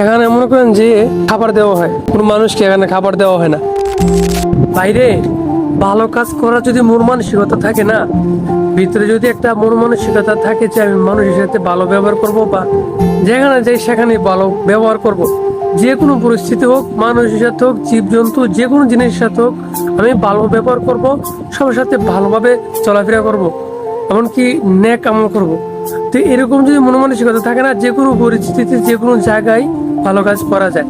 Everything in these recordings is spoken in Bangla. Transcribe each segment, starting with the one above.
এখানে মনে করেন যে খাবার দেওয়া হয়। কোনো মানুষকে এখানে খাবার দেওয়া হয় না। বাইরে ভালো কাজ করার যদি মন মানসিকতা থাকে না, ভিতরে যদি একটা মন মানসিকতা থাকে যে আমি মানুষের সাথে ভালো ব্যবহার করব বা যেখানে যাই সেখানে ভালো ব্যবহার করব। যে কোনো পরিস্থিতি হোক, মানুষের সাথে হোক, জীবজন্তু, যে কোনো জিনিসের সাথে হোক, আমি ভালো ব্যবহার করব, সবার সাথে ভালোভাবে চলাফেরা করব, এমনকি ন্যাক আমল করব। তো এরকম যদি মন মানসিকতা থাকে না, যে কোনো পরিস্থিতিতে, যে কোনো জায়গায় ভালো কাজ করা যায়।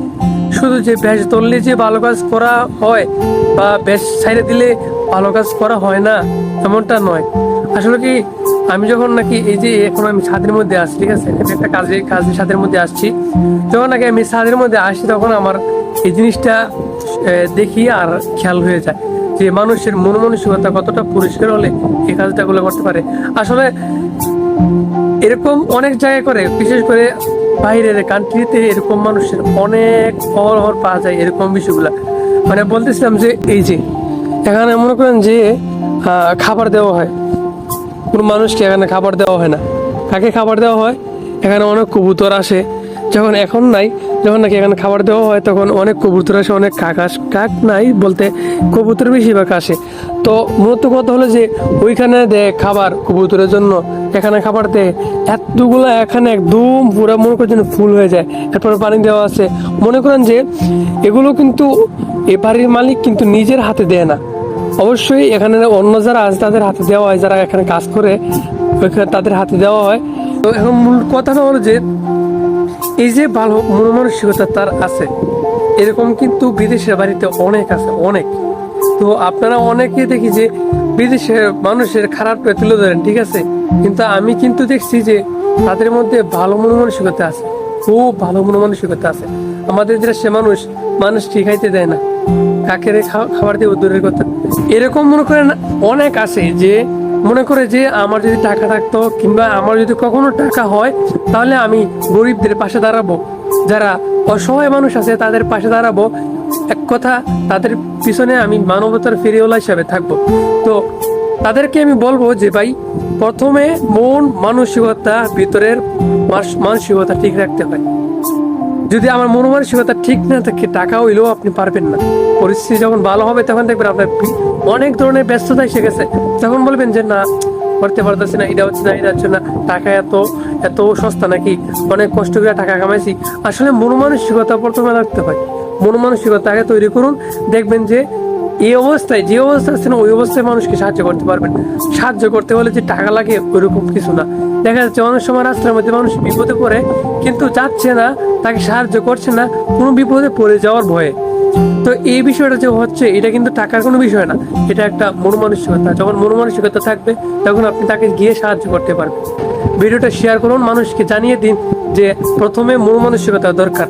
শুধু যে ব্যাস ধরলে যে ভালো কাজ করা হয় বা ব্যাস ছাইড়ে দিলে ভালো কাজ করা হয় না, এমনটা নয়। আসলে কি, আমি যখন নাকি এই যে এখন আমি ছাদের মধ্যে আসছি ঠিক আছে? একটা কাজে, কাজের ছাদের মধ্যে আসছি। যখন নাকি আমি ছাদের মধ্যে আসি, তখন আমার এই জিনিসটা দেখি আর খেয়াল হয়ে যায় যে মানুষের মন মানসিকতা কতটা পরিষ্কার হলে এই কাজটাগুলো করতে পারে। আসলে এরকম অনেক জায়গায় করে, বিশেষ করে বাইরের কান্ট্রিতে এরকম মানুষের অনেক খবর খবর পাওয়া যায় এরকম বিষয়গুলা। মানে বলতেছিলাম যে, এই যে, এখানে মনে করেন যে খাবার দেওয়া হয়। কোনো মানুষকে এখানে খাবার দেওয়া হয় না। কাকে খাবার দেওয়া হয়? এখানে অনেক কবুতর আসে। যখন এখন নাই যখন নাকি এখানে খাবার দেওয়া হয়, তখন অনেক কবুতর আসে, অনেক কাক আস, কাক নাই বলতে কবুতর বেশিরভাগ আসে। তো মূলত কথা হলো যে, ওইখানে দেয় খাবার কবুতরের জন্য। এখানে খাবার দেয়, এতগুলো এখানে একদম পুরো মনে করেন ফুল হয়ে যায়। এরপরে পানি দেওয়া আছে। মনে করেন যে, এগুলো কিন্তু এ বাড়ির মালিক কিন্তু নিজের হাতে দেয় না। অবশ্যই এখানে অন্য যারা আছে, তাদের হাতে দেওয়া হয়। যারা এখানে কাজ করে তাদের হাতে দেওয়া হয়। তো এখন মূল কথাটা হলো যে এই যে ভালো মন মানসিকতা তার আছে। এরকম কিন্তু বিদেশের বাড়িতে অনেক আছে, অনেক। তো আপনারা অনেকে দেখি যে বিদেশের মানুষের খারাপটা তুলে ধরেন, ঠিক আছে? কিন্তু আমি কিন্তু দেখছি যে তাদের মধ্যে ভালো মন মানসিকতা আছে, খুব ভালো মন মানসিকতা আছে। আমাদের দেশে মানুষ মানুষ ঠিক খাইতে দেয় না। কাকের খাবার দিয়ে দূরের কথা। এরকম মনে করেন অনেক আছে যে মনে করে যে আমার যদি টাকা থাকতো কিংবা আমার যদি কখনো টাকা হয়, তাহলে আমি গরিবদের পাশে দাঁড়াবো। যারা অসহায় মানুষ আছে, তাদের পাশে দাঁড়াবো। এক কথা, তাদের পিছনে আমি মানবতার ফেরিওয়ালা হিসাবে থাকব। তো তাদেরকে আমি বলব যে, ভাই, প্রথমে মন, মানসিকতা, ভিতরের মানসিকতা ঠিক রাখতে হয়। যদি আমার মন মানসিকতা ঠিক না থাকে, টাকা হইলেও আপনি পারবেন না। পরিস্থিতি যখন ভালো হবে, তখন দেখবেন আপনার অনেক ধরনের ব্যস্ততা এসে গেছে। তখন বলবেন যে, না, করতে পারতেছি না, এটা হচ্ছে না, এটা হচ্ছে না, টাকা এত এত সস্তা নাকি? অনেক কষ্ট করে টাকা কামাইছি। আসলে মন মানসিকতা প্রথমে রাখতে হয়। মন মানসিকতা আগে তৈরি করুন। দেখবেন যে, এই অবস্থায়, যে অবস্থা আছে না, ওই অবস্থায় মানুষকে সাহায্য করতে পারবেন। সাহায্য করতে হলে যে টাকা লাগে, ওইরকম কিছু না। দেখা যাচ্ছে অনেক সময় রাস্তার মধ্যে মানুষ বিপদে পড়ে, কিন্তু যাচ্ছে না, তাকে সাহায্য করছে না, কোনো বিপদে পড়ে যাওয়ার ভয়ে। তো এই বিষয়টা যে হচ্ছে, এটা কিন্তু টাকার কোনো বিষয় না। এটা একটা মন মানসিকতা যখন মন মানসিকতা থাকবে, তখন আপনি তাকে গিয়ে সাহায্য করতে পারবেন। ভিডিওটা শেয়ার করুন, মানুষকে জানিয়ে দিন যে প্রথমে মন মানসিকতা দরকার।